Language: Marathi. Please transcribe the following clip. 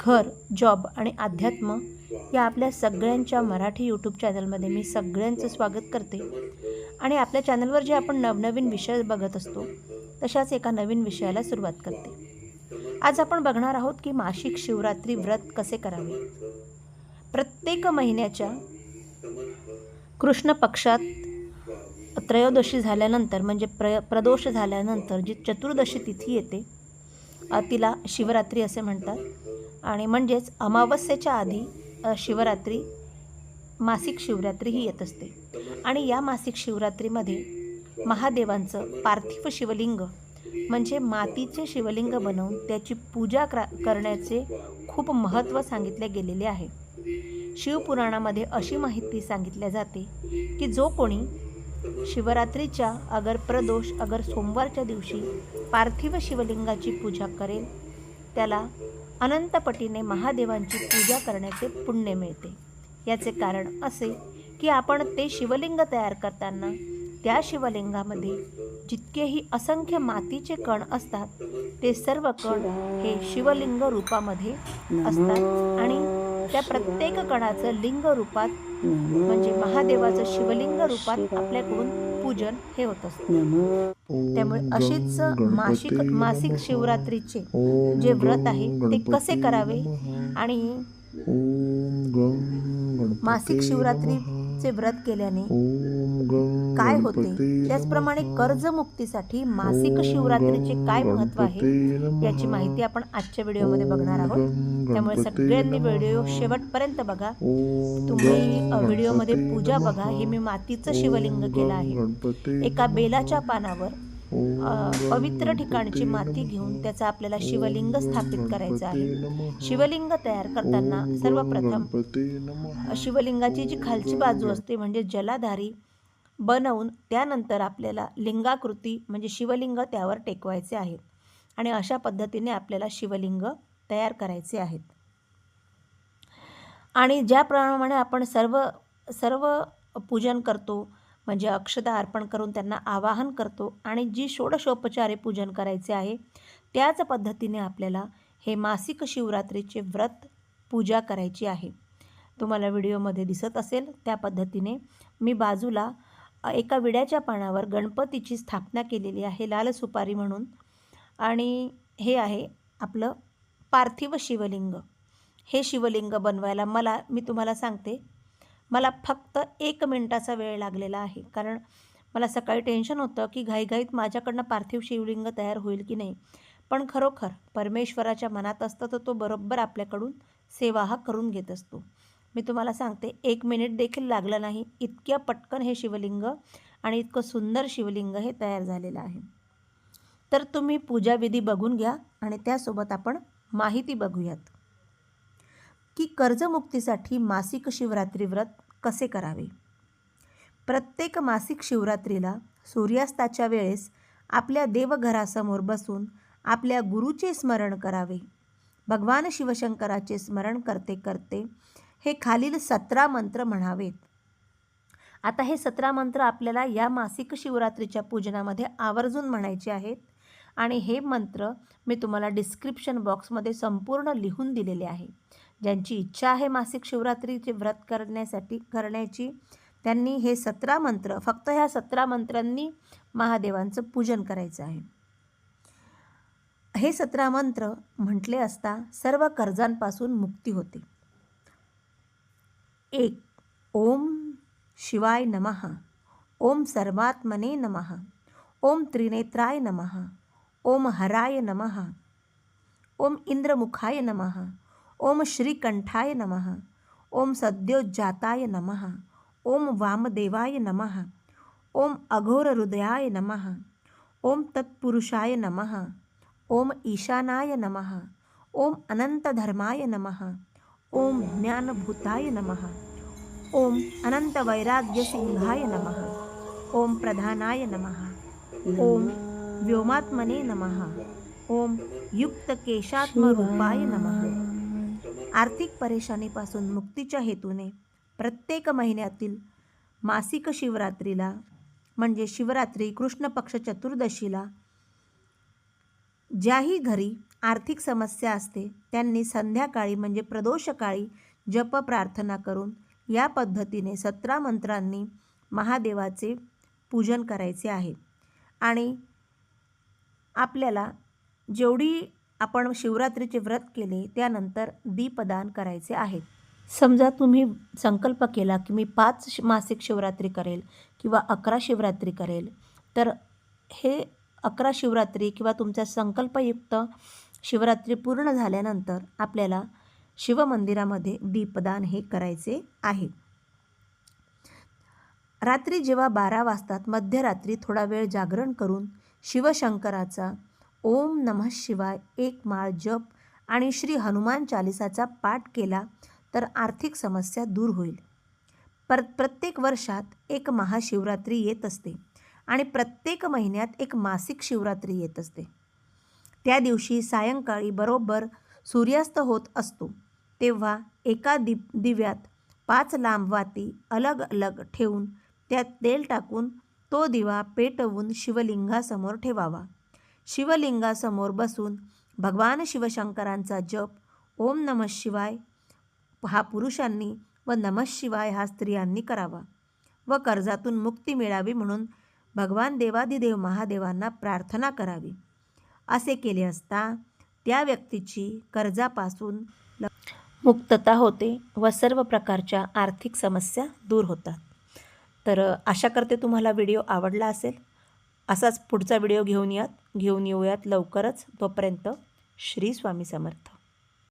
घर जॉब आणि अध्यात्म या आपल्या सगळ्यांच्या मराठी यूट्यूब चॅनलमध्ये मी सगळ्यांचं स्वागत करते. आणि आपल्या चॅनलवर जे आपण नवनवीन विषय बघत असतो तशाच एका नवीन विषयाला सुरुवात करते. आज आपण बघणार आहोत की मासिक शिवरात्री व्रत कसे करावे? प्रत्येक महिन्याच्या कृष्ण पक्षात त्रयोदशी झाल्यानंतर म्हणजे प्र प्रदोष झाल्यानंतर जी चतुर्दशी तिथी येते तिला शिवरात्री असे म्हणतात. आणि म्हणजेच अमावस्येच्या आधी शिवरात्री मासिक शिवरात्री ही येत असते. आणि या मासिक शिवरात्रीमध्ये महादेवांचं पार्थिव शिवलिंग म्हणजे मातीचे शिवलिंग बनवून त्याची पूजा क्रा करण्याचे खूप महत्त्व सांगितले गेलेले आहे. शिवपुराणामध्ये अशी माहिती सांगितल्या जाते की जो कोणी शिवरात्रीच्या अगर प्रदोष अगर सोमवारच्या दिवशी पार्थिव शिवलिंगाची पूजा करेल त्याला अनंतपटीने महादेवांची पूजा करण्याचे पुण्य मिळते. याचे कारण असे की आपण ते शिवलिंग तयार करताना त्या शिवलिंगामध्ये जितकेही असंख्य मातीचे कण असतात ते सर्व कण हे शिवलिंग रूपामध्ये असतात आणि त्या प्रत्येक कणाचं लिंग रूपात म्हणजे महादेवाचं शिवलिंग रूपात आपल्याकडून पूजन हे होत असतं. त्यामुळे अशीच मासिक मासिक शिवरात्रीचे जे व्रत आहे ते कसे करावे? आणि मासिक शिवरात्रीचे व्रत केल्याने काय होते? त्याचप्रमाणे कर्जमुक्तीसाठी मासिक शिवरात्रीचे काय महत्त्व आहे याची माहिती आपण आजच्या व्हिडिओमध्ये बघणार आहोत. त्यामुळे सगळ्यांनी व्हिडिओ शेवटपर्यंत बघा. तुम्ही व्हिडिओमध्ये पूजा बघा. हे मी मातीचं शिवलिंग केलं आहे. एका बेलाच्या पानावर पवित्र ठिकाणची माती घेऊन त्याचा आपल्याला शिवलिंग स्थापित करायचं आहे. शिवलिंग तयार करताना सर्वप्रथम शिवलिंगाची जी खालची बाजू असते म्हणजे जलाधारी बनवून त्यानंतर आपल्याला लिंगाकृती म्हणजे शिवलिंग त्यावर टेकवायचे आहेत. आणि अशा पद्धतीने आपल्याला शिवलिंग तयार करायचे आहेत. आणि ज्याप्रमाणे आपण सर्व सर्व पूजन करतो म्हणजे अक्षता अर्पण करून त्यांना आवाहन करतो आणि जी षोडशोपचारे पूजन करायचे आहे त्याच पद्धतीने आपल्याला हे मासिक शिवरात्रीचे व्रत पूजा करायची आहे. तुम्हाला व्हिडिओमध्ये दिसत असेल त्या पद्धतीने मी बाजूला एका विड्याच्या पानावर गणपतीची स्थापना केलेली आहे लाल सुपारी म्हणून. आणि हे आहे आपलं पार्थिव शिवलिंग. हे शिवलिंग बनवायला मला मी तुम्हाला सांगते मला फक्त एक मिनटाचा वेळ लागलेला आहे. कारण मला सकाळी टेन्शन होतं की घाईघाईत माझ्याकडनं पार्थिव शिवलिंग तयार होईल की नाही. पण खरोखर परमेश्वराच्या मनात असतं तर तो बरोबर आपल्याकडून सेवा हा करून घेत असतो. मी तुम्हाला सांगते एक मिनिट देखील लागलं नाही. इतक्या पटकन हे शिवलिंग आणि इतकं सुंदर शिवलिंग हे तयार झालेलं आहे. तर तुम्ही पूजाविधी बघून घ्या आणि त्यासोबत आपण माहिती बघूयात की कर्जमुक्तीसाठी मासिक शिवरात्री व्रत कसे करावे. प्रत्येक मासिक शिवरात्रीला सूर्यास्ताच्या वेळेस आपल्या देवघरासमोर बसून आपल्या गुरुचे स्मरण करावे. भगवान शिवशंकराचे स्मरण करते करते हे खालील सतरा मंत्र म्हणावेत. आता हे सतरा मंत्र आपल्याला या मासिक शिवरात्रीच्या पूजनामध्ये आवर्जून म्हणायचे आहेत. आणि हे मंत्र मी तुम्हाला डिस्क्रिप्शन बॉक्समध्ये संपूर्ण लिहून दिलेले आहे. ज्यांची इच्छा आहे मासिक शिवरात्रीचे व्रत करण्यासाठी करण्याची त्यांनी हे सतरा मंत्र फक्त ह्या सतरा मंत्रांनी महादेवांचं पूजन करायचं आहे. हे सतरा मंत्र म्हटले असता सर्व कर्जांपासून मुक्ती होते. एक ओम शिवाय नमः ओम सर्वात्मने नमः ओम त्रिनेत्राय नमः ओम हराय नमः ओम इंद्रमुखाय नमः ओम श्रीकंठाय नमः ओम सद्योज्जाताय नमः ओम वामदेवाय नमः ओम अघोरहृदयाय नमः ओम तत्पुरुषाय नमः ओम ईशानाय नमः ओम अनंतधर्माय नमः ओम ज्ञानभूताय नमः। ओम अनंत वैराग्य नमः। ओम प्रधानाय नमः। ओम व्योमात्मने नमः। ओम युक्त केशात्मरूपाय नमः। आर्थिक परेशानीपासून मुक्तीच्या हेतूने प्रत्येक महिन्यातील मासिक शिवरात्रीला म्हणजे शिवरात्री कृष्ण पक्ष चतुर्दशीला ज्याही घरी आर्थिक समस्या असते त्यांनी संध्याकाळी म्हणजे प्रदोषकाळी जप प्रार्थना करून या पद्धतीने सतरा मंत्रांनी महादेवाचे पूजन करायचे आहे. आणि आपल्याला जेवढी आपण शिवरात्रीचे व्रत केले त्यानंतर दीपदान करायचे आहे. समजा तुम्ही संकल्प केला की मी पाच शि- मासिक शिवरात्री करेल किंवा अकरा शिवरात्री करेल तर हे अकरा शिवरात्री किंवा तुमचा संकल्पयुक्त शिवरात्री पूर्ण झाल्यानंतर आपल्याला शिवमंदिरामध्ये दीपदान हे करायचे आहे. रात्री जेव्हा बारा वाजतात मध्यरात्री थोडा वेळ जागरण करून शिवशंकराचा ओम नमः शिवाय एक माळ जप आणि श्री हनुमान चालिसाचा पाठ केला तर आर्थिक समस्या दूर होईल. पर प्रत्येक वर्षात एक महाशिवरात्री येत असते आणि प्रत्येक महिन्यात एक मासिक शिवरात्री येत असते. त्या दिवशी सायंकाळी बरोबर सूर्यास्त होत असतो तेव्हा एका दि दिव्यात पाच लांब वाती अलग अलग ठेवून त्यात तेल टाकून तो दिवा पेटवून शिवलिंगासमोर ठेवावा. शिवलिंगासमोर बसून भगवान शिवशंकरांचा जप ओम नमः शिवाय हा पुरुषांनी व नमः शिवाय हा स्त्रियांनी करावा व कर्जातून मुक्ती मिळावी म्हणून भगवान देवादिदेव महादेवांना प्रार्थना करावी. असे केले असता त्या व्यक्तीची कर्जापासून मुक्तता होते व सर्व प्रकारच्या आर्थिक समस्या दूर होतात. तर आशा करते तुम्हाला व्हिडिओ आवडला असेल. असाच पुढचा व्हिडिओ घेऊन यात. घेऊन येऊयात लवकरच. तोपर्यंत श्री स्वामी समर्थ.